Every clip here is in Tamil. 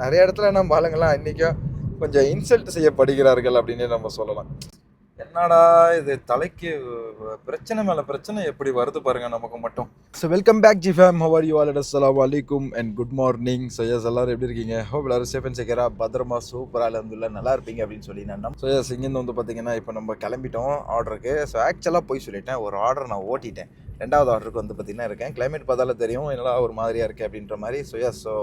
நிறைய இடத்துல நம்ம ஆளுங்கெல்லாம் இன்றைக்கும் கொஞ்சம் இன்சல்ட் செய்யப்படுகிறார்கள் அப்படின்னே நம்ம சொல்லலாம். என்னடா இது தலைக்கு பிரச்சனை மேலே பிரச்சனை எப்படி வருது பாருங்க நமக்கு மட்டும். So welcome back G fam how are you all அஸ்லாம் வலைக்கும் and good morning so yes எல்லாரும் எப்படி இருக்கீங்க? ஹோப் எல்லாரும் சேஃப் அண்ட் செகரா பத்திரமா சூப்பராக அலமதுல்லா நல்லா இருப்பீங்க அப்படின்னு சொல்லி நான் ஸோ எஸ் இங்கேருந்து வந்து பார்த்தீங்கன்னா இப்போ நம்ம கிளம்பிட்டோம் ஆர்டருக்கு ஸோ ஆக்சுவலாக போய் சொல்லிட்டேன் ஒரு ஆர்டர் நான் ஓட்டிட்டேன். ரெண்டாவது ஆர்டருக்கு வந்து பார்த்தீங்கன்னா இருக்கேன். கிளைமேட் பார்த்தாலே தெரியும் என்னடா ஒரு மாதிரியாக இருக்குது அப்படின்ற மாதிரி. ஸோ எஸ் ஸோ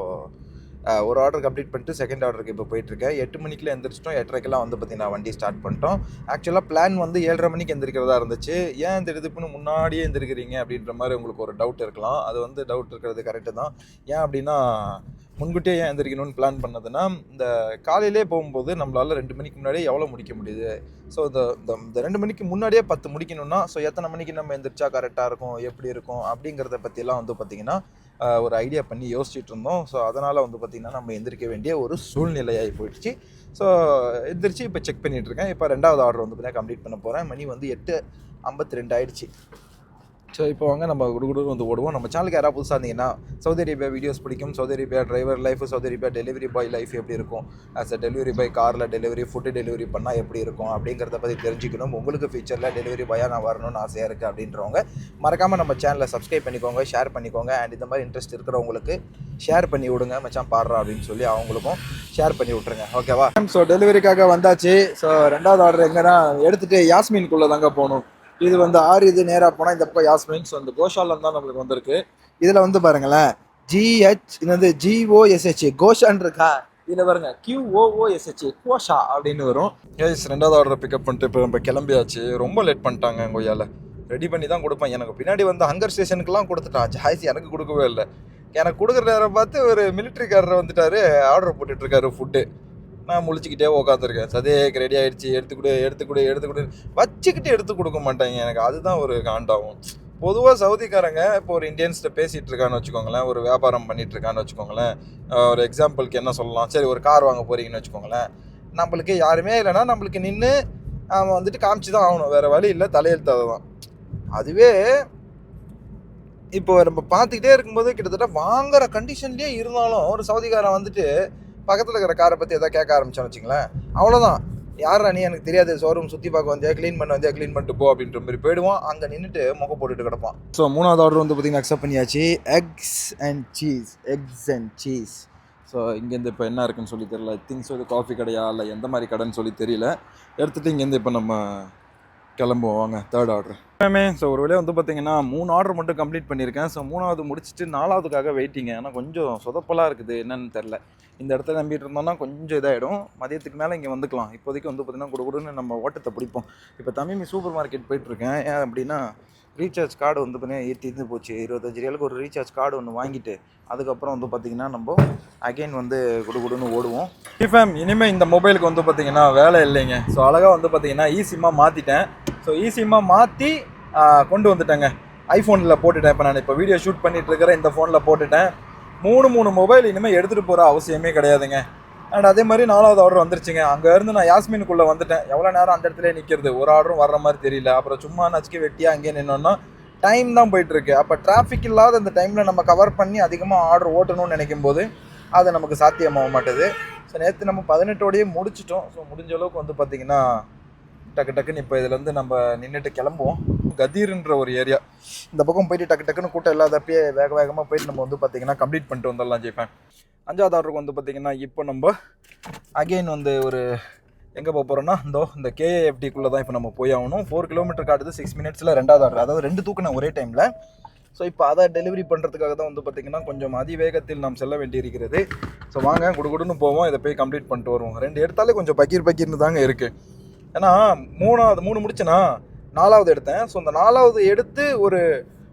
ஒரு ஆர்டர் கம்ப்ளீட் பண்ணிட்டு செகண்ட் ஆர்டருக்கு இப்போ போயிட்டுருக்கேன். எட்டு மணிக்குள்ள எந்திரிச்சிட்டோம். எட்டரைக்கெல்லாம் வந்து பார்த்தீங்கன்னா வண்டி ஸ்டார்ட் பண்ணிட்டோம். ஆக்சுவலாக பிளான் வந்து ஏழரை மணிக்கு எந்திரிக்கிறதா இருந்துச்சு. ஏன் இந்த இதுப்புன்னு முன்னாடியே எந்திரிக்கிறீங்க அப்படின்ற மாதிரி உங்களுக்கு ஒரு டவுட் இருக்கலாம். அது வந்து டவுட் இருக்கிறது கரெக்டு தான். ஏன் அப்படின்னா முன்கூட்டியே ஏன் எந்திரிக்கணும்னு பிளான் பண்ணதுன்னா இந்த காலையிலே போகும்போது நம்மளால் ரெண்டு மணிக்கு முன்னாடியே எவ்வளோ முடிக்க முடியுது? ஸோ இந்த இந்த- இந்த ரெண்டு மணிக்கு முன்னாடியே பத்து முடிக்கணும்னா ஸோ எத்தனை மணிக்கு நம்ம எந்திரிச்சா கரெக்டாக இருக்கும் எப்படி இருக்கும் அப்படிங்கிறத பற்றியெல்லாம் வந்து பார்த்திங்கன்னா ஒரு ஐடியா பண்ணி யோசிச்சுட்டு இருந்தோம். ஸோ அதனால் வந்து பார்த்திங்கன்னா நம்ம எந்திரிக்க வேண்டிய ஒரு சூழ்நிலையாகி போயிடுச்சு. ஸோ எந்திரிச்சு இப்போ செக் பண்ணிகிட்ருக்கேன் இருக்கேன். இப்போ ரெண்டாவது ஆர்டர் வந்து பார்த்தீங்கன்னா கம்ப்ளீட் பண்ண போகிறேன் மணி வந்து எட்டு ஐம்பத்தி ரெண்டு ஆயிடுச்சு. ஸோ இப்போ வாங்க நம்ம குடுகுடு வந்து ஓடுவோம். நம்ம சேனலுக்கு யாராவது புதுசாக இருந்தீங்கன்னா சவுதி அரேபியா வீடியோஸ் பிடிக்கும். Saudi Arabia driver life Saudi Arabia delivery boy life எப்படி இருக்கும்? ஆஸ் அ டெலிவரி பாய் காரில் டெலிவரி ஃபுட்டு டெலிவரி பண்ணால் எப்படி இருக்கும்? அப்படிங்கிறத பற்றி தெரிஞ்சுக்கணும். உங்களுக்கு ஃபியூச்சரில் டெலிவரி பாயாக நான் வரணும்னு ஆசையாக இருக்குது அப்படின்றவங்க மறக்காமல் நம்ம சேனலை சப்ஸ்கிரைப் பண்ணிக்கோங்க ஷேர் பண்ணிக்கோங்க. அண்ட் இந்த மாதிரி இன்ட்ரெஸ்ட் இருக்கிறவங்களுக்கு ஷேர் பண்ணி விடுங்க. மச்சான் பாடுறா அப்படின்னு சொல்லி அவங்களுக்கும் ஷேர் பண்ணி விட்ருங்க ஓகேவா ஸோ டெலிவரிக்காக வந்தாச்சு. ஸோ ரெண்டாவது ஆர்டர் எங்கன்னா எடுத்துகிட்டு யாஸ்மின்குள்ளே தாங்க போகணும். இது வந்து ஆறு இது நேராக போனால் இந்த பக்கம் யாஸ்மின்ஸ் வந்து இந்த கோஷாலம் தான் நம்மளுக்கு வந்திருக்கு. இதில் வந்து பாருங்களேன். ஜிஹெச் இது வந்து ஜிஓஎஸ்ஹெச் கோஷான் இருக்கா? இதில் பாருங்க கியூஓஓஎஸ்ஹெச் கோஷா அப்படின்னு வரும். எஸ் ரெண்டாவது ஆர்டர் பிக்கப் பண்ணிட்டு இப்போ நம்ம கிளம்பியாச்சு. ரொம்ப லேட் பண்ணிட்டாங்க கொய்யால ரெடி பண்ணி தான் கொடுப்பேன். எனக்கு பின்னாடி வந்து ஹங்கர் ஸ்டேஷனுக்குலாம் கொடுத்துட்டான் ஜாய்ஸ் எனக்கு கொடுக்கவே இல்லை. எனக்கு கொடுக்குற நேரம் பார்த்து ஒரு மிலிட்ரிக்காரர் வந்துட்டார். ஆர்டர் போட்டுட்ருக்காரு ஃபுட்டு நான் முழிச்சிக்கிட்டே உட்காந்துருக்கேன் சதேக் ரெடி ஆகிடுச்சி எடுத்துக்கொடு எடுத்துக்கொடு எடுத்துக்கொடு. வச்சுக்கிட்டு எடுத்து கொடுக்க மாட்டாங்க எனக்கு. அதுதான் ஒரு காண்டாகும் பொதுவாக சவுதிக்காரங்க இப்போ ஒரு இந்தியன்ஸ்கிட்ட பேசிகிட்டு இருக்கான்னு வச்சுக்கோங்களேன். ஒரு வியாபாரம் பண்ணிகிட்டு இருக்கான்னு வச்சுக்கோங்களேன். ஒரு எக்ஸாம்பிளுக்கு என்ன சொல்லலாம்? சரி ஒரு கார் வாங்க போகிறீங்கன்னு வச்சுக்கோங்களேன். நம்மளுக்கு யாருமே இல்லைன்னா நம்மளுக்கு நின்று அவன் வந்துட்டு காமிச்சு தான் ஆகணும். வேறு வழி இல்லை. தலையெழுத்து தான் அதுவே இப்போ நம்ம பார்த்துக்கிட்டே இருக்கும்போது கிட்டத்தட்ட வாங்குற கண்டிஷன்லேயே இருந்தாலும் ஒரு சவுதிக்காரன் வந்துட்டு பக்கத்தில் இருக்கிற காரை பற்றி எதாவது கேட்க ஆரம்பிச்சோம் வச்சுங்களேன் அவ்வளோதான் யாரா நீ? எனக்கு தெரியாது. ஷோரூம் சுற்றி பார்க்க வந்தியா? க்ளீன் பண்ண வந்தியா? க்ளீன் பண்ணிட்டு போ அப்படின்ற மாதிரி போயிடுவோம். அங்கே நின்றுட்டு முகம் போட்டுட்டு கிடப்பான் ஸோ மூணாவது ஆர்டர் வந்து பார்த்தீங்கன்னா அக்செப்ட் பண்ணியாச்சு. Eggs and cheese eggs and cheese so இங்கேருந்து இப்போ என்ன இருக்குன்னு சொல்லி தெரியல. திங்ஸ் வந்து காஃபி கடையா? இல்லை எந்த மாதிரி கடைன்னு சொல்லி தெரியல. எடுத்துகிட்டு இங்கேருந்து இப்போ நம்ம கிளம்புவோம். வாங்க தேர்ட் ஆர்டர் எல்லாமே ஸோ ஒரு வேலையை வந்து பார்த்தீங்கன்னா மூணு ஆர்டர் மட்டும் கம்ப்ளீட் பண்ணியிருக்கேன். ஸோ மூணாவது முடிச்சுட்டு நாலாவதுக்காக வெயிட்டிங்க ஏன்னா கொஞ்சம் சொதப்பலாக இருக்குது. என்னன்னு தெரில இந்த இடத்துல நம்பிட்டு இருந்தோம்னா கொஞ்சம் இதாகிடும் மதியத்துக்கு மேலே இங்கே வந்துக்கலாம். இப்போதைக்கு வந்து பார்த்திங்கன்னா கூட கூடன்னு நம்ம ஓட்டத்தை பிடிப்போம். இப்போ தமிழ் சூப்பர் மார்க்கெட் போயிட்டுருக்கேன். ஏன் அப்படின்னா ரீசார்ஜ் கார்டு வந்து பார்த்திங்கன்னா ஏற்றி இருந்து போச்சு. இருபத்தஞ்சு ரியலுக்கு ஒரு ரீசார்ஜ் கார்டு ஒன்று வாங்கிட்டு அதுக்கப்புறம் வந்து பார்த்திங்கன்னா நம்ம அகைன் வந்து குடுகுடுன்னு ஓடுவோம். டிஃபேம் இனிமேல் இந்த மொபைலுக்கு வந்து பார்த்திங்கன்னா வேலை இல்லைங்க. ஸோ அழகாக வந்து பார்த்தீங்கன்னா ஈஸிமாக மாற்றிட்டேன் ஸோ ஈஸிமாக மாற்றி கொண்டு வந்துட்டேங்க. ஐஃபோனில் போட்டுட்டேன். இப்போ நான் இப்போ வீடியோ ஷூட் பண்ணிகிட்டு இருக்கிற இந்த ஃபோனில் போட்டுட்டேன். மூணு மூணு மொபைல் இனிமேல் எடுத்துகிட்டு போகிற அவசியமே கிடையாதுங்க. அண்ட் அதே மாதிரி நாலாவது ஆர்டர் வந்துருச்சுங்க. அங்கேருந்து நான் யாஸ்மினுக்குள்ளே வந்துட்டேன். எவ்வளோ நேரம் அந்த இடத்துல நிற்கிறது ஒரு ஆர்டரும் வர்ற மாதிரி தெரியல. அப்புறம் சும்மா நச்சுக்கு வெட்டியாக அங்கேயே நின்னோன்னா டைம் தான் போயிட்டுருக்கு. அப்போ டிராஃபிக் இல்லாத அந்த டைமில் நம்ம கவர் பண்ணி அதிகமாக ஆர்டர் ஓட்டணும்னு நினைக்கும் போது அது நமக்கு சாத்தியமாக மாட்டுது ஸோ நேற்று நம்ம பதினெட்டோடையே முடிச்சிட்டோம். ஸோ முடிஞ்ச அளவுக்கு வந்து பார்த்திங்கன்னா டக்கு டக்குன்னு இப்போ இதுலேருந்து நம்ம நின்றுட்டு கிளம்புவோம். கதீர்ன்ற ஒரு ஏரியா. இந்த பக்கம் போயிட்டு டக்கு டக்குன்னு கூட்டம் இல்லாதப்பயே வேக வேகமாக போயிட்டு நம்ம வந்து பார்த்திங்கன்னா கம்ப்ளீட் பண்ணிட்டு வந்துடலாம் ஜெய்ப்பேன் அஞ்சாவது ஆர்டருக்கு வந்து பார்த்திங்கன்னா இப்போ நம்ம அகெயின் வந்து ஒரு எங்கே போக போகிறோம்னா இந்த இந்த கேஏஎஃப்டிக்குள்ளே தான் இப்போ நம்ம போய் ஆகணும். ஃபோர் கிலோமீட்டர் காட்டுது சிக்ஸ் மினிட்ஸில் ரெண்டாவது ஆர்டர் அதாவது ரெண்டு தூக்கினேன் ஒரே டைமில் ஸோ இப்போ அதை டெலிவரி பண்ணுறதுக்காக தான் வந்து பார்த்திங்கன்னா கொஞ்சம் அதிவேகத்தில் நாம் செல்ல வேண்டியிருக்கிறது. ஸோ வாங்க குடுகுடுன்னு போவோம். இதை போய் கம்ப்ளீட் பண்ணிட்டு வருவோம். ரெண்டு எடுத்தாலே கொஞ்சம் பக்கீர் பக்கீர்னு தாங்க இருக்குது ஏன்னா மூணாவது மூணு முடிச்சேன்னா நாலாவது எடுத்தேன். ஸோ இந்த நாலாவது எடுத்து ஒரு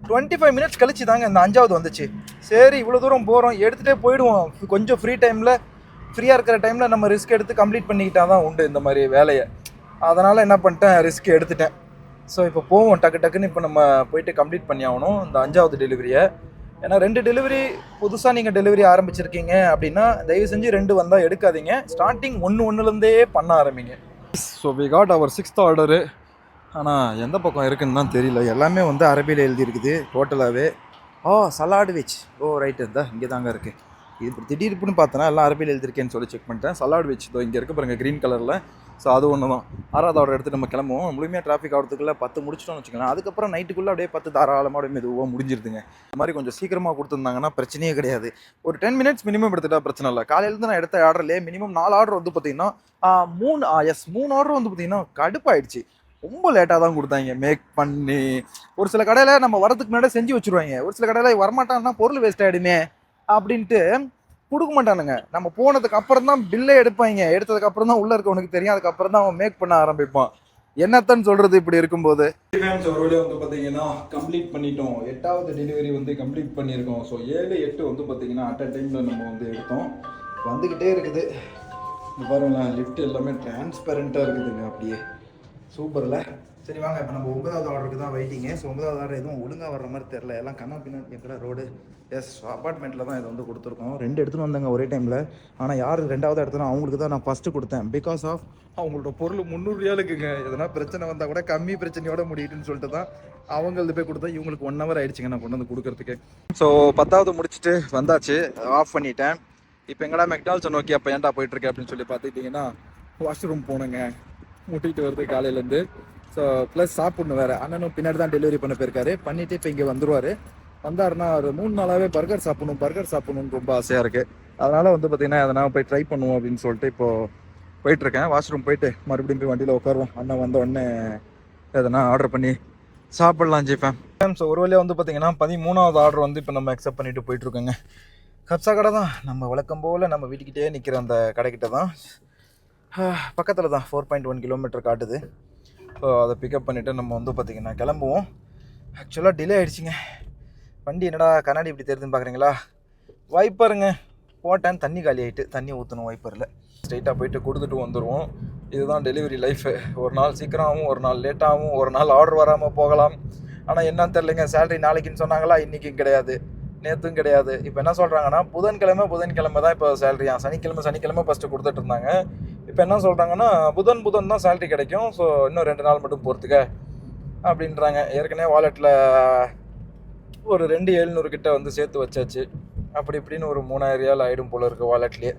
டுவெண்ட்டி ஃபைவ் மினிட்ஸ் கழிச்சு தாங்க இந்த அஞ்சாவது வந்துச்சு. சரி இவ்வளோ தூரம் போகிறோம் எடுத்துகிட்டே போயிடுவோம். கொஞ்சம் ஃப்ரீ டைமில் ஃப்ரீயாக இருக்கிற டைமில் நம்ம ரிஸ்க் எடுத்து கம்ப்ளீட் பண்ணிக்கிட்டா தான் உண்டு இந்த மாதிரி வேலையை. அதனால் என்ன பண்ணிட்டேன் ரிஸ்க் எடுத்துட்டேன். ஸோ இப்போ போவோம். டக்கு டக்குன்னு இப்போ நம்ம போயிட்டு கம்ப்ளீட் பண்ணி ஆகணும் இந்த அஞ்சாவது டெலிவரியை ஏன்னா ரெண்டு டெலிவரி புதுசாக நீங்கள் டெலிவரி ஆரம்பிச்சிருக்கீங்க அப்படின்னா தயவு செஞ்சு ரெண்டு வந்தால் எடுக்காதீங்க. ஸ்டார்டிங் ஒன்று ஒன்றுலேருந்தே பண்ண ஆரம்பிங்க. So we got our sixth order ஆனால் எந்த பக்கம் இருக்குன்னு தான் தெரியல. எல்லாமே வந்து அரபியில் எழுதியிருக்குது டோட்டலாகவே oh salad which oh right இருந்தா இங்கே தாங்க இருக்குது இது திடீர்னு பார்த்தனா எல்லாம் அரபியில் எழுதிருக்கேன்னு சொல்லி செக் பண்ணிட்டேன். சலாட் வச்சு இங்கே இருக்க பாருங்க க்ரீன் கலரில் ஸோ அது ஒன்று தான் ஆறாவது ஆர்டர் எடுத்து நம்ம கிளம்புவோம். முழுமையாக டிராஃபிக் ஆகிறதுக்குள்ள பத்து முடிச்சிட்டோம்னு வச்சுக்கலாம் அதுக்கப்புறம் நைட்டுக்குள்ளே அப்படியே பத்து தாராளமாக அப்படியே மெதுவாக முடிஞ்சிருதுங்க. இந்த மாதிரி கொஞ்சம் சீக்கிரமாக கொடுத்துருந்தாங்கன்னா பிரச்சனையே கிடையாது. ஒரு டென் மினிட்ஸ் மினிமம் எடுத்துட்டா பிரச்சனை இல்லை. காலையிலேருந்து நான் எடுத்த ஆர்டர்லேயே மினிமம் நாலு ஆர்டர் வந்து பார்த்தீங்கன்னா ஆ, மூணு எஸ் மூணு ஆர்டர் வந்து பார்த்தீங்கன்னா கடுப்பாயிடுச்சு. ரொம்ப லேட்டாக தான் கொடுத்தாங்க. மேக் பண்ணி. ஒரு சில கடையில் நம்ம வரதுக்கு முன்னாடி செஞ்சு வச்சுருவாங்க. ஒரு சில கடையில் வரமாட்டான்னா பொருள் வேஸ்ட் ஆகிடுமே அப்படின்ட்டு கொடுக்க மாட்டானுங்க. நம்ம போனதுக்கு அப்புறம் தான் பில்லே எடுப்பாங்க. எடுத்ததுக்கு அப்புறம் தான் உள்ள இருக்கவனுக்கு தெரியும். அதுக்கப்புறம் தான் அவன் மேக் பண்ண ஆரம்பிப்பான். என்னத்தான் சொல்றது இப்படி இருக்கும்போது? ஒரு வழியாக வந்து பார்த்தீங்கன்னா கம்ப்ளீட் பண்ணிட்டோம். எட்டாவது டெலிவரி வந்து கம்ப்ளீட் பண்ணியிருக்கோம். ஸோ ஏழு எட்டு வந்து பார்த்தீங்கன்னா அட் அ டைமில் நம்ம வந்து எடுத்தோம். வந்துக்கிட்டே இருக்குது. இங்க பாருங்களேன் லிஃப்ட் எல்லாமே டிரான்ஸ்பெரண்ட்டாக இருக்குதுங்க அப்படியே. சூப்பர்ல. சரி வாங்க இப்போ நம்ம ஒன்பதாவது ஆர்டருக்கு தான் வெயிட்டிங்க ஸோ ஒன்பதாவது ஆர்டர் எதுவும் ஒழுங்காக வர்ற மாதிரி தெரில எல்லாம் கண்ணா பின்னா எங்கடா ரோடு எஸ் அப்பார்ட்மெண்ட்டில் தான் இது வந்து கொடுத்துருக்கோம். ரெண்டு எடுத்துன்னு வந்தாங்க ஒரே டைமில் ஆனால் யார் ரெண்டாவது எடுத்தனோ அவங்களுக்கு தான் நான் ஃபஸ்ட்டு கொடுத்தேன். பிகாஸ் ஆஃப் அவங்களோட பொருள் முந்நூறுரூவாலுக்குங்க எதனா பிரச்சனை வந்தால் கூட கம்மி பிரச்சனையோட முடியுதுன்னு சொல்லிட்டு தான் அவங்களது போய் கொடுத்தா இவங்களுக்கு ஒன் ஹவர் ஆயிடுச்சுங்க நான் கொண்டு வந்து கொடுக்கறதுக்கு. ஸோ பத்தாவது முடிச்சுட்டு வந்தாச்சு. ஆஃப் பண்ணிட்டேன். இப்போ எங்கடா மெக்டால்ஸ் நோக்கி அப்போ ஏன்டா போயிட்டுருக்கேன் அப்படின்னு சொல்லி பார்த்துக்கிட்டிங்கன்னா வாஷ்ரூம் போனேங்க. முட்டிட்டு வருது காலையிலேருந்து ஸோ ப்ளஸ் சாப்பிட்ணும் வேறு. அண்ணனும் பின்னாடி தான் டெலிவரி பண்ண போயிருக்காரு. பண்ணிவிட்டு இப்போ இங்கே வந்துருவார். வந்தாருன்னா ஒரு மூணு நாளாகவே பர்கர் சாப்பிடணும் பர்கர் சாப்பிடணும்னு ரொம்ப ஆசையாக இருக்குது அதனால் வந்து பார்த்தீங்கன்னா எதனா போய் ட்ரை பண்ணுவோம் அப்படின்னு சொல்லிட்டு இப்போது போயிட்டுருக்கேன். வாஷ்ரூம் போயிட்டு மறுபடியும் போய் வண்டியில் உட்காருவோம். அண்ணன் வந்த உடனே எதனா ஆர்டர் பண்ணி சாப்பிட்லாம் ஜிப்பேன் ஸோ ஒரு வழியாக வந்து பார்த்தீங்கன்னா பதிமூணாவது ஆர்டர் வந்து இப்போ நம்ம அக்செப்ட் பண்ணிட்டு போயிட்டுருக்கோங்க. கப்சா கடை தான். நம்ம வழக்கம் போல் நம்ம வீட்டுக்கிட்டே நிற்கிற அந்த கடைக்கிட்ட தான். பக்கத்தில் தான். ஃபோர் பாயிண்ட் ஒன் கிலோமீட்டர் காட்டுது. ஸோ அதை பிக்கப் பண்ணிவிட்டு நம்ம வந்து பார்த்திங்கன்னா கிளம்புவோம். ஆக்சுவலாக டிலே ஆகிடுச்சிங்க வண்டி என்னடா கண்ணாடி இப்படி தெரியுதுன்னு பார்க்குறீங்களா வைப்பருங்க போட்டேன். தண்ணி காலி ஆகிட்டு தண்ணி ஊற்றணும் வைப்பரில் ஸ்ட்ரைட்டாக போயிட்டு கொடுத்துட்டு வந்துடுவோம் இதுதான் டெலிவரி லைஃபு ஒரு நாள் சீக்கிரமாகவும் ஒரு நாள் லேட்டாகவும் ஒரு நாள் ஆர்டர் வராமல் போகலாம். ஆனால் என்னன்னு தெரிலங்க சேலரி நாளைக்குன்னு சொன்னாங்களா? இன்றைக்கும் கிடையாது. நேற்றும் கிடையாது. இப்போ என்ன சொல்கிறாங்கன்னா புதன்கிழமை புதன்கிழமை தான் இப்போ சேலரியா சனிக்கிழமை சனிக்கிழமை ஃபஸ்ட்டு கொடுத்துட்டு இருந்தாங்க. இப்போ என்ன சொல்கிறாங்கன்னா புதன் புதன் தான் சேலரி கிடைக்கும். ஸோ இன்னும் ரெண்டு நாள் மட்டும் போகிறதுக்க அப்படின்றாங்க. ஏற்கனவே வாலெட்டில் ஒரு ரெண்டு எழுநூறு கிட்ட வந்து சேர்த்து வச்சாச்சு. அப்படி இப்படின்னு ஒரு மூணாயிரம் ரியால் ஆகிடும் போல இருக்குது வாலெட்லேயே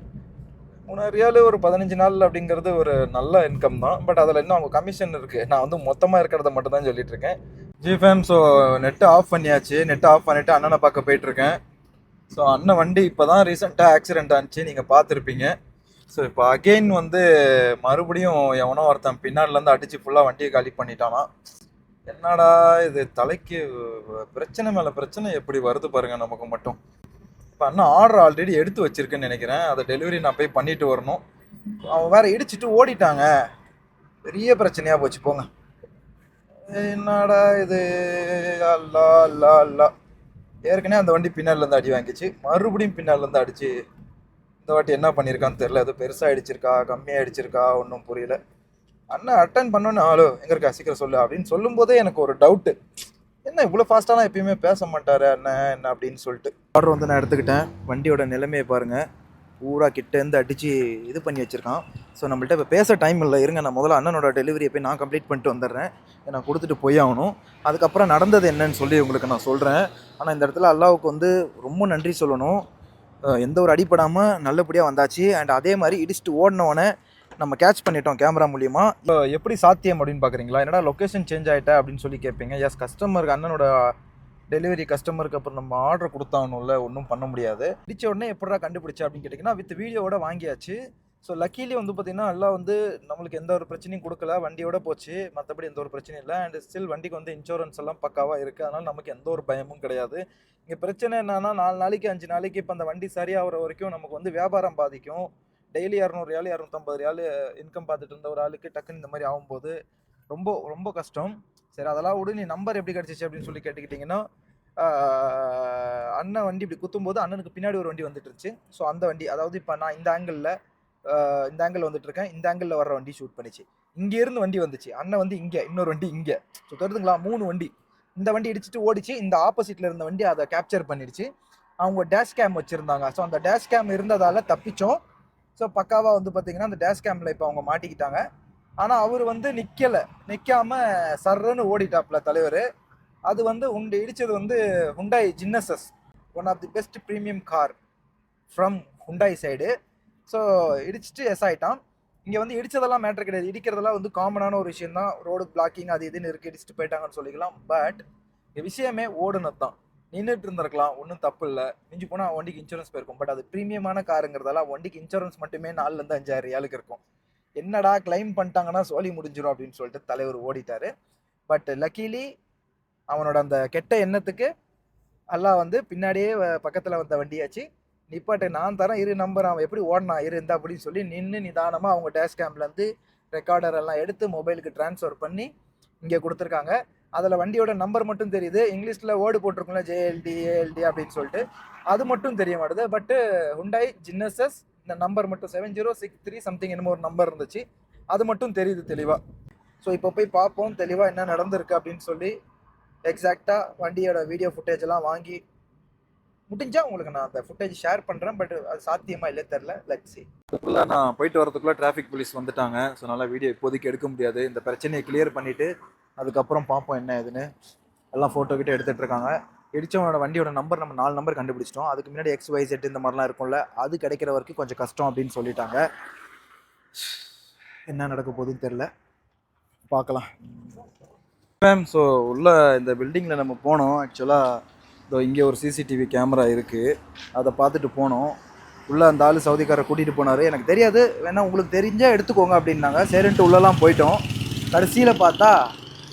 மூணாயிரம் ரியால் ஒரு பதினஞ்சு நாள் அப்படிங்கிறது ஒரு நல்ல இன்கம் தான். பட் அதில் இன்னும் அவங்க கமிஷன் இருக்குது நான் வந்து மொத்தமாக இருக்கிறத மட்டும் தான் சொல்லிட்டு இருக்கேன். ஜிஃபேம் ஸோ நெட்டு ஆஃப் பண்ணியாச்சு. நெட்டு ஆஃப் பண்ணிவிட்டு அண்ணனை பார்க்க போயிட்டுருக்கேன் ஸோ அண்ணன் வண்டி இப்போ தான் ரீசெண்டாக ஆக்சிடென்ட் ஆச்சு. நீங்கள் பார்த்துருப்பீங்க. ஸோ இப்போ அகெயின் வந்து மறுபடியும் எவனோ ஒருத்தன் பின்னாடிலேருந்து அடித்து ஃபுல்லாக வண்டியை காலி பண்ணிட்டானா? என்னடா இது தலைக்கு பிரச்சனை மேலே பிரச்சனை எப்படி வருது பாருங்க நமக்கு மட்டும். இப்போ அண்ணா ஆர்டர் ஆல்ரெடி எடுத்து வச்சிருக்கேன்னு நினைக்கிறேன். அதை டெலிவரி நான் போய் பண்ணிட்டு வரணும். அவன் வேற இடிச்சிட்டு ஓடிட்டாங்க. பெரிய பிரச்சனையாக போச்சு போங்க. என்னடா இது? அல்லா அல்லா அல்லா. ஏற்கனவே அந்த வண்டி பின்னாடிலேருந்து அடி வாங்கிச்சு. மறுபடியும் பின்னாடிலேருந்து இருந்து அடிச்சு இந்த வாட்டி என்ன பண்ணியிருக்கான்னு தெரியல. அது பெருசாக அடிச்சிருக்கா கம்மியாக அடிச்சிருக்கா ஒன்றும் புரியல. அண்ணன் அட்டன் பண்ணோன்னு ஆளோ எங்கே இருக்கா? சீக்கிரம் சொல்லு. அப்படின்னு சொல்லும்போதே எனக்கு ஒரு டவுட்டு என்ன இவ்வளோ ஃபாஸ்ட்டாலாம் எப்பயுமே பேச மாட்டார் அண்ணன் என்ன அப்படின்னு சொல்லிட்டு. ஆர்டர் வந்து நான் எடுத்துக்கிட்டேன். வண்டியோட நிலைமையை பாருங்கள் பூரா கிட்டேருந்து அடித்து இது பண்ணி வச்சுருக்கான். ஸோ நம்மள்ட்ட இப்போ பேச டைம் இல்லை. இருங்க நான் முதல்ல அண்ணனோட டெலிவரியை போய் நான் கம்ப்ளீட் பண்ணிட்டு வந்துடுறேன். நான் கொடுத்துட்டு போய் ஆகணும். அதுக்கப்புறம் நடந்தது என்னன்னு சொல்லி உங்களுக்கு நான் சொல்கிறேன் ஆனால் இந்த இடத்துல அல்லாவுக்கு வந்து ரொம்ப நன்றி சொல்லணும். எந்த ஒரு அடிப்படாமல் நல்லபடியாக வந்தாச்சு. அண்ட் அதே மாதிரி இடிச்சுட்டு ஓடினவொன்னே நம்ம கேட்ச் பண்ணிட்டோம் கேமரா மூலிமா எப்படி சாத்தியம் அப்படின்னு பார்க்குறீங்களா? என்னடா லொக்கேஷன் சேஞ்ச் ஆகிட்டா அப்படின்னு சொல்லி கேட்பீங்க. எஸ் கஸ்டமருக்கு அண்ணனோட டெலிவரி கஸ்டமருக்கு அப்புறம் நம்ம ஆர்டர் கொடுத்தாங்கல்ல ஒன்றும் பண்ண முடியாது. இடித்த உடனே எப்படா கண்டுபிடிச்சா அப்படின்னு கேட்டிங்கன்னா வித் வீடியோவோட வாங்கியாச்சு. ஸோ லக்கீலி வந்து பார்த்தீங்கன்னா எல்லாம் வந்து நம்மளுக்கு எந்த ஒரு பிரச்சனையும் கொடுக்கல. வண்டியோட போச்சு. மற்றபடி எந்த ஒரு பிரச்சனையும் இல்லை. அண்ட் ஸ்டில் வண்டிக்கு வந்து இன்சூரன்ஸ் எல்லாம் பக்காவாக இருக்குது அதனால் நமக்கு எந்த ஒரு பயமும் கிடையாது. இங்கே பிரச்சனை என்னன்னா நாலு நாளைக்கு அஞ்சு நாளைக்கு இப்போ அந்த வண்டி சரியாகிற வரைக்கும் நமக்கு வந்து வியாபாரம் பாதிக்கும். டெய்லி இரநூறு ரியால் இரநூத்தம்பது ரியால் இன்கம் பார்த்துட்டு இருந்த ஒரு ஆளுக்கு டக்குன்னு இந்த மாதிரி ஆகும்போது ரொம்ப ரொம்ப கஷ்டம். சரி அதெல்லாம் விடு. நீ நம்பர் எப்படி கிடச்சிச்சு அப்படின்னு சொல்லி கேட்டுக்கிட்டிங்கன்னா அண்ணன் வண்டி இப்படி குத்தும்போது அண்ணனுக்கு பின்னாடி ஒரு வண்டி வந்துட்டு இருந்துச்சு. ஸோ அந்த வண்டி அதாவது இப்போ நான் இந்த ஆங்கிளில் இந்த ஆங்கிள் வந்துட்டு இருக்கேன். இந்த ஆங்கிளில் வர வண்டி ஷூட் பண்ணிச்சு. இங்கே இருந்து வண்டி வந்துச்சு. அண்ணன் வந்து இங்கே இன்னொரு வண்டி இங்கே. ஸோ தெரியுதுங்களா மூணு வண்டி. இந்த வண்டி இடிச்சிட்டு ஓடிச்சு. இந்த ஆப்போசிட்டில் இருந்த வண்டி அதை கேப்சர் பண்ணிடுச்சு. அவங்க டேஷ் கேம் வச்சுருந்தாங்க. ஸோ அந்த டேஷ் கேம் இருந்ததால் தப்பிச்சோம். ஸோ பக்காவாக வந்து பார்த்தீங்கன்னா அந்த டேஷ் கேமில் இப்போ அவங்க மாட்டிக்கிட்டாங்க. ஆனால் அவர் வந்து நிற்கலை நிற்காம சர்றன்னு ஓடிட்டாப்ல தலைவர். அது வந்து உண்டு இடித்தது வந்து Hyundai Genesis one of the best premium car from Hyundai side so இடிச்சிட்டு எஸ் ஆயிட்டான். இங்கே வந்து இடிச்சதெல்லாம் மேட்ரு கிடையாது. இடிக்கிறதெல்லாம் வந்து காமனான ஒரு விஷயம் தான் ரோடு பிளாக்கிங் அது இதுன்னு இருக்கு. இடிச்சிட்டு போயிட்டாங்கன்னு சொல்லிக்கலாம். பட் விஷயமே ஓடுனது தான் நின்றுட்டு இருந்திருக்கலாம். ஒன்றும் தப்பு இல்லை. மிஞ்சி போனால் வண்டிக்கு இன்சூரன்ஸ் போயிருக்கும். பட் அது ப்ரீமியமான காருங்கிறதால வண்டிக்கு இன்சூரன்ஸ் மட்டுமே நாலுலேருந்து அஞ்சாயிரம் ரியாலுக்கு இருக்கும். என்னடா கிளைம் பண்ணிட்டாங்கன்னா சோலி முடிஞ்சிடும் அப்படின்னு சொல்லிட்டு தலைவர் ஓடிட்டாரு. பட் லக்கீலி அவனோட அந்த கெட்ட எண்ணத்துக்கு எல்லாம் வந்து பின்னாடியே பக்கத்தில் வந்த வண்டியாச்சு. நிப்பாட்டு நான் தரேன் இரு நம்பர் அவன் எப்படி ஓடினா இரு இந்த அப்படின்னு சொல்லி நின்று நிதானமாக அவங்க டேஷ் கேம்ப்லேருந்து ரெக்கார்டர் எல்லாம் எடுத்து மொபைலுக்கு ட்ரான்ஸ்ஃபர் பண்ணி இங்கே கொடுத்துருக்காங்க. அதில் வண்டியோட நம்பர் மட்டும் தெரியுது. இங்கிலீஷில் வேர்டு போட்டிருக்கோம்ல ஜேஎல்டி ஏஎல்டி அப்படின்னு சொல்லிட்டு. அது மட்டும் தெரிய மாட்டுது. பட்டு ஹுண்டாய் ஜின்னசஸ் இந்த நம்பர் மட்டும் seven zero six three something என்னமோ ஒரு நம்பர் இருந்துச்சு. அது மட்டும் தெரியுது தெளிவாக ஸோ இப்போ போய் பார்ப்போம் தெளிவாக என்ன நடந்திருக்கு அப்படின்னு சொல்லி எக்ஸாக்டாக வண்டியோட வீடியோ ஃபுட்டேஜ் எல்லாம் வாங்கி முடிஞ்சா உங்களுக்கு நான் அந்த ஃபுட்டேஜ் ஷேர் பண்ணுறேன் பட் அது சாத்தியமா இல்லை தெரில லெட் சி அதுக்குள்ள நான் போயிட்டு வரதுக்குள்ள டிராஃபிக் போலீஸ் வந்துட்டாங்க. ஸோ நல்லா வீடியோ இப்போதைக்கு எடுக்க முடியாது. இந்த பிரச்சனையை கிளியர் பண்ணிட்டு அதுக்கப்புறம் பார்ப்போம் என்ன ஏதுன்னு. எல்லாம் ஃபோட்டோ கிட்ட எடுத்துட்டு இருக்காங்க. இடிச்சவனோட வண்டியோட நம்பர் நம்ம நாலு நம்பர் கண்டுபிடிச்சிட்டோம். அதுக்கு முன்னாடி எக்ஸ் ஒய் செட் இந்த மாதிரிலாம் இருக்கும்ல அது கிடைக்கிற வரைக்கும் கொஞ்சம் கஷ்டம் அப்படின்னு சொல்லிட்டாங்க. என்ன நடக்க போகுதுன்னு தெரில பார்க்கலாம். மேம் ஸோ உள்ள இந்த பில்டிங்கில் நம்ம போனோம். ஆக்சுவலாக இதோ இங்கே ஒரு சிசிடிவி கேமரா இருக்குது அதை பார்த்துட்டு போனோம். உள்ளே அந்த ஆள் சவுதிக்காரரை கூட்டிகிட்டு போனார். எனக்கு தெரியாது. வேணா உங்களுக்கு தெரிஞ்சால் எடுத்துக்கோங்க அப்படின்னாங்க. சரின்ட்டு உள்ளெல்லாம் போயிட்டோம். கடைசியில் பார்த்தா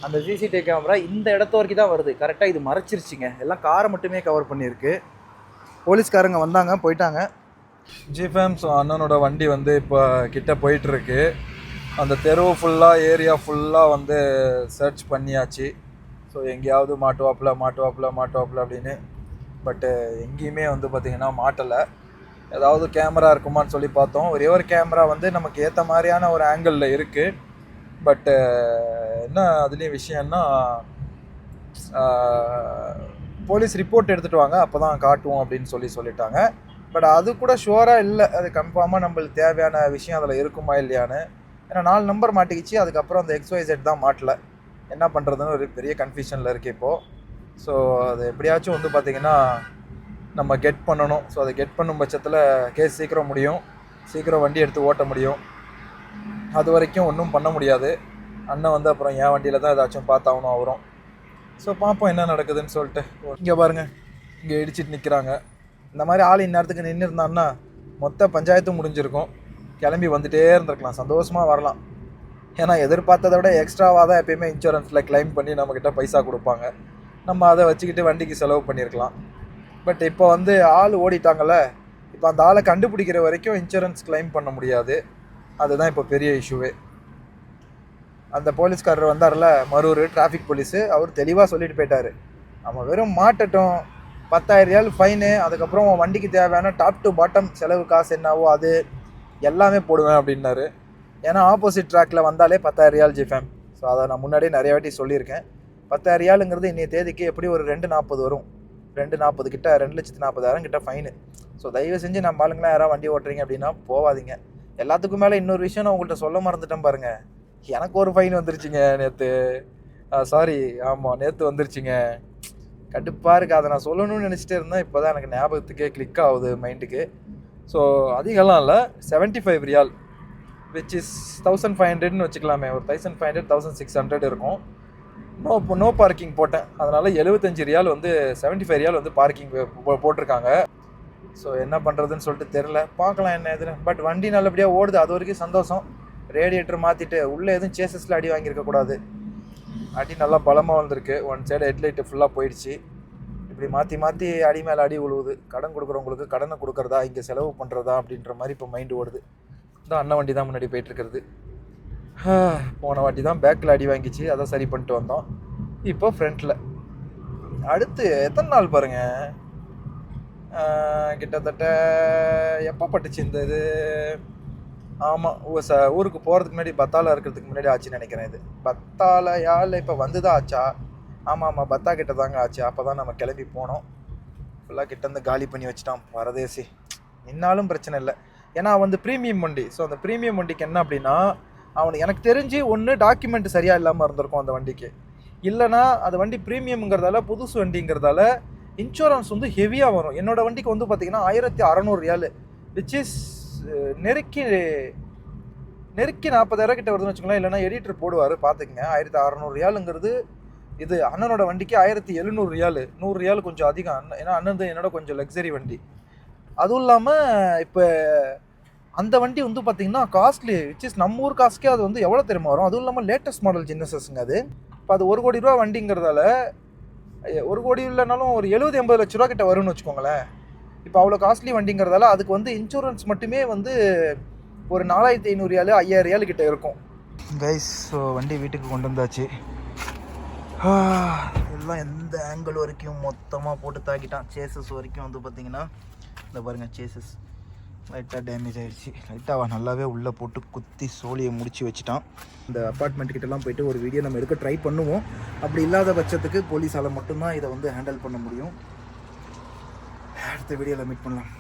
அந்த சிசிடிவி கேமரா இந்த இடத்த வரைக்கும் தான் வருது. கரெக்டாக இது மறைச்சிருச்சுங்க. எல்லாம் காரை மட்டுமே கவர் பண்ணியிருக்கு. போலீஸ்காரங்க வந்தாங்க போயிட்டாங்க. ஜிஃபேம்ஸ் அண்ணனோட வண்டி வந்து இப்போ கிட்ட போயிட்டுருக்கு அந்த தெரு ஃபுல்லாக ஏரியா ஃபுல்லாக வந்து சர்ச் பண்ணியாச்சு. ஸோ எங்கேயாவது மாட்டுவாப்பில் மாட்டுவாப்புல மாட்டுவாப்புல அப்படின்னு. பட்டு எங்கேயுமே வந்து பார்த்திங்கன்னா மாட்டலை. ஏதாவது கேமரா இருக்குமான்னு சொல்லி பார்த்தோம். ஒரே ஒரு கேமரா வந்து நமக்கு ஏற்ற மாதிரியான ஒரு ஆங்கிளில் இருக்குது பட்டு என்ன அதுலேயும் விஷயம்னா போலீஸ் ரிப்போர்ட் எடுத்துகிட்டு வாங்க. அப்போ தான் காட்டுவோம் அப்படின்னு சொல்லி சொல்லிட்டாங்க. பட் அது கூட ஷுவராக இல்லை. அது கன்ஃபார்மாக நம்மளுக்கு தேவையான விஷயம் அதில் இருக்குமா இல்லையான்னு. ஏன்னா நாலு நம்பர் மாட்டிக்கிச்சு. அதுக்கப்புறம் அந்த எக்ஸ்ஒய்செட் தான் மாட்டலை. என்ன பண்ணுறதுன்னு ஒரு பெரிய கன்ஃபியூஷனில் இருக்குது இப்போது ஸோ அது எப்படியாச்சும் வந்து பார்த்திங்கன்னா நம்ம கெட் பண்ணணும். ஸோ அதை கெட் பண்ணும் பட்சத்தில் கேஸ் சீக்கிரம் முடியும். சீக்கிரம் வண்டி எடுத்து ஓட்ட முடியும். அது வரைக்கும் ஒன்றும் பண்ண முடியாது. அண்ணன் வந்து அப்புறம் என் வண்டியில் தான் ஏதாச்சும் பார்த்தாகணும் அவரும். ஸோ பார்ப்போம் என்ன நடக்குதுன்னு சொல்லிட்டு. இங்கே பாருங்கள் இங்கே இடிச்சிட்டு நிற்கிறாங்க இந்த மாதிரி ஆள் இந்நேரத்துக்கு நின்று இருந்தான்னா மொத்த பஞ்சாயத்தும் முடிஞ்சிருக்கும். கிளம்பி வந்துட்டே இருந்திருக்கலாம். சந்தோஷமாக வரலாம். ஏன்னா எதிர்பார்த்ததை விட எக்ஸ்ட்ராவாக தான் எப்பயுமே இன்சூரன்ஸில் கிளைம் பண்ணி நம்மக்கிட்ட பைசா கொடுப்பாங்க. நம்ம அதை வச்சுக்கிட்டு வண்டிக்கு செலவு பண்ணியிருக்கலாம் பட் இப்போ வந்து ஆள் ஓடிட்டாங்கல்ல இப்போ அந்த ஆளை கண்டுபிடிக்கிற வரைக்கும் இன்சூரன்ஸ் கிளைம் பண்ண முடியாது. அதுதான் இப்போ பெரிய இஷ்யூவே அந்த போலீஸ்காரர் வந்தார்ல மரூர் டிராஃபிக் போலீஸு அவர் தெளிவாக சொல்லிட்டு போயிட்டார். நம்ம வெறும் மாட்டட்டும். பத்தாயிரம் ரியால் ஃபைனு அதுக்கப்புறம் வண்டிக்கு தேவையான டாப் டு பாட்டம் செலவு காசு என்னவோ அது எல்லாமே போடுவேன் அப்படின்னாரு. ஏன்னா ஆப்போசிட் ட்ராக்கில் வந்தாலே பத்தாயிரம் ரியால் ஜிஃபேம் ஸோ அதை நான் முன்னாடியே நிறைய வாட்டி சொல்லியிருக்கேன். பத்தாயிரம் ரியாலுங்கிறது இன்னைய தேதிக்கு எப்படி ஒரு ரெண்டு நாற்பது வரும்? ரெண்டு நாற்பது கிட்ட ரெண்டு லட்சத்து நாற்பதாயிரம் கிட்ட ஃபைனு ஸோ தயவு செஞ்சு நம்ம ஆளுங்களாம் யாராவது வண்டி ஓட்டுறீங்க அப்படின்னா போகாதீங்க எல்லாத்துக்கும் மேலே இன்னொரு விஷயம் நான் உங்கள்கிட்ட சொல்ல மறந்துட்டேன் பாருங்க. எனக்கு ஒரு ஃபைன் வந்துருச்சுங்க நேற்று சாரி ஆமாம் நேற்று வந்துருச்சுங்க. கடுப்பாக இருக்குது அதை நான் சொல்லணும்னு நினச்சிட்டே இருந்தேன். இப்போ தான் எனக்கு ஞாபகத்துக்கே கிளிக் ஆகுது மைண்டுக்கு ஸோ அதிகம்லாம் இல்லை. Seventy five riyal which is thousand five ஹண்ட்ரட்னு வச்சுக்கலாமே. ஒரு thousand five hundred thousand six hundred இருக்கும். நோ நோ பார்க்கிங் போட்டேன். அதனால் எழுபத்தஞ்சு ரியால் வந்து செவன்ட்டி ஃபைவ் ரியால் வந்து பார்க்கிங் போட்டிருக்காங்க. ஸோ என்ன பண்ணுறதுன்னு சொல்லிட்டு தெரில பார்க்கலாம் என்ன எதுன்னு பட் வண்டி நல்லபடியாக ஓடுது. அது வரைக்கும் சந்தோஷம். ரேடியேட்டர் மாற்றிட்டு உள்ளே எதுவும் சேசஸில் அடி வாங்கியிருக்கக்கூடாது அடி நல்லா பலமாக வந்திருக்கு. ஒன் சைடு ஹெட்லைட்டு ஃபுல்லாக போயிடுச்சு. இப்படி மாற்றி மாற்றி அடி மேலே அடி உழுவுது. கடன் கொடுக்குறவங்களுக்கு கடனை கொடுக்குறதா? இங்கே செலவு பண்ணுறதா அப்படின்ற மாதிரி இப்போ மைண்டு ஓடுது. இந்த அண்ணன் வண்டி தான் முன்னாடி போயிட்டு இருக்கிறது போன வாட்டி தான் பேக்கில் அடி வாங்கிச்சு அதை சரி பண்ணிட்டு வந்தோம். இப்போ ஃப்ரண்ட்டில் அடுத்து எத்தனை நாள் பாருங்கள் கிட்டத்தட்ட எப்போ பட்டுச்சு இந்த இது? ஆமாம் ச ஊருக்கு போகிறதுக்கு முன்னாடி பத்தால இருக்கிறதுக்கு முன்னாடி ஆச்சுன்னு நினைக்கிறேன் இது. பத்தாலையா இப்போ வந்து தான் ஆச்சா? ஆமாம் ஆமாம் பத்தா கிட்ட தாங்க ஆச்சு. அப்போ தான் நம்ம கிளம்பி போனோம். ஃபுல்லாக கிட்டேருந்து காலி பண்ணி வச்சுட்டான் பரதேசி நின்னாலும் பிரச்சனை இல்லை. ஏன்னா வந்து ப்ரீமியம் வண்டி. ஸோ அந்த ப்ரீமியம் வண்டிக்கு என்ன அப்படின்னா அவனுக்கு எனக்கு தெரிஞ்சு ஒன்று டாக்குமெண்ட் சரியாக இல்லாமல் இருந்திருக்கும் அந்த வண்டிக்கு. இல்லைனா அது வண்டி ப்ரீமியம்ங்கிறதால புதுசு வண்டிங்கிறதால இன்சூரன்ஸ் வந்து ஹெவியாக வரும். என்னோடய வண்டிக்கு வந்து பார்த்திங்கன்னா ஆயிரத்தி அறநூறு ரியாலு விச் இஸ் நெருக்கி நெருக்கி நாற்பதாயிரம் கிட்ட வருதுன்னு வச்சுக்கோங்களேன். இல்லைனா எடிட்டர் போடுவார் பார்த்துக்கங்க ஆயிரத்தி அறநூறு ரியாலுங்கிறது இது அண்ணனோட வண்டிக்கு ஆயிரத்தி எழுநூறு ரியாலு. நூறு ரியால் கொஞ்சம் அதிகம். அண்ணன் ஏன்னா அண்ணன் தான் என்னோட கொஞ்சம் லக்ஸரி வண்டி. அதுவும் இல்லாமல் இப்போ அந்த வண்டி வந்து பார்த்தீங்கன்னா காஸ்ட்லி விச் இஸ் நம்ம ஊர் காசுக்கே அது வந்து எவ்வளோ தெரியுமா வரும்? அதுவும் இல்லாமல் லேட்டஸ்ட் மாடல் ஜென்னசஸ்ங்க அது. இப்போ அது ஒரு கோடி ரூபா வண்டிங்கிறதால ஒரு கோடி இல்லைனாலும் ஒரு எழுபது எண்பது லட்ச ரூபா கிட்ட வரும்னு வச்சுக்கோங்களேன். இப்போ அவ்வளோ காஸ்ட்லி வண்டிங்கிறதால அதுக்கு வந்து இன்சூரன்ஸ் மட்டுமே வந்து ஒரு நாலாயிரத்தி ஐநூறு ஏழு ஐயாயிரம் ஏழு கிட்ட இருக்கும். கைஸ் ஸோ வண்டி வீட்டுக்கு கொண்டு வந்தாச்சு. எல்லாம் எந்த ஆங்கிள் வரைக்கும் மொத்தமாக போட்டு தாக்கிட்டான். சேசஸ் வரைக்கும் வந்து பார்த்தீங்கன்னா இந்த பாருங்கள் சேசஸ் லைட்டாக டேமேஜ் ஆயிடுச்சு. லைட்டாக அவன் நல்லாவே உள்ளே போட்டு குத்தி சோழியை முடிச்சு வச்சுட்டான். இந்த அப்பார்ட்மெண்ட் கிட்டலாம் போயிட்டு ஒரு வீடியோ நம்ம எடுக்க ட்ரை பண்ணுவோம். அப்படி இல்லாத பட்சத்துக்கு போலீஸால் மட்டும்தான் இதை வந்து ஹேண்டில் பண்ண முடியும். அடுத்த வீடியோவில் மீட் பண்ணலாம்.